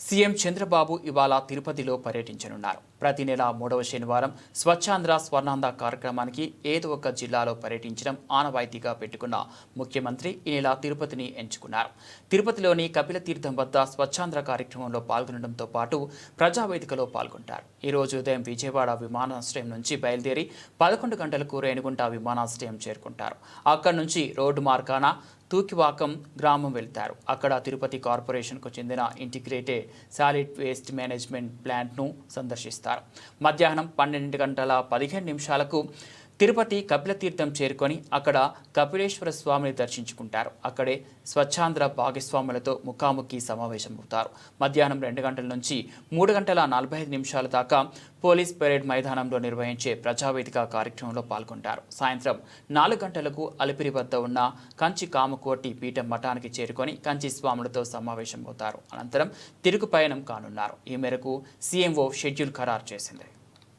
CM Chandrababu ఇవాళ తిరుపతిలో పర్యటించనున్నారు. ప్రతి నెల మూడవ శనివారం స్వచ్ఛాంధ్ర స్వర్ణాంధ్ర కార్యక్రమానికి ఏదో ఒక జిల్లాలో పర్యటించడం ఆనవాయితీగా పెట్టుకున్న ముఖ్యమంత్రి ఈ నెల తిరుపతిని ఎంచుకున్నారు. తిరుపతిలోని కపిల తీర్థం వద్ద స్వచ్ఛాంధ్ర కార్యక్రమంలో పాల్గొనడంతో పాటు ప్రజావేదికలో పాల్గొంటారు. ఈరోజు ఉదయం విజయవాడ విమానాశ్రయం నుంచి బయలుదేరి పదకొండు గంటలకు రేణిగుంట విమానాశ్రయం చేరుకుంటారు. అక్కడి నుంచి రోడ్డు మార్గాన తూకివాకం గ్రామం వెళ్తారు. అక్కడ తిరుపతి కార్పొరేషన్కు చెందిన ఇంటిగ్రేటెడ్ సాలిడ్ వేస్ట్ మేనేజ్మెంట్ ప్లాంట్ను సందర్శిస్తారు. మధ్యాహ్నం పన్నెండు గంటల పదిహేను నిమిషాలకు తిరుపతి కపిలతీర్థం చేరుకొని అక్కడ కపిలేశ్వర స్వామిని దర్శించుకుంటారు. అక్కడే స్వచ్ఛాంధ్ర భాగస్వాములతో ముఖాముఖి సమావేశమవుతారు. మధ్యాహ్నం రెండు గంటల నుంచి మూడు గంటల నలభై ఐదు నిమిషాల దాకా పోలీస్ పెరేడ్ మైదానంలో నిర్వహించే ప్రజావేదిక కార్యక్రమంలో పాల్గొంటారు. సాయంత్రం నాలుగు గంటలకు అలిపిరి వద్ద ఉన్న కంచి కామకోటి పీఠం మఠానికి చేరుకొని కంచి స్వాములతో సమావేశమవుతారు. అనంతరం తిరుగు పయనం కానున్నారు. ఈ మేరకు సీఎంఓ షెడ్యూల్ ఖరారు చేసింది.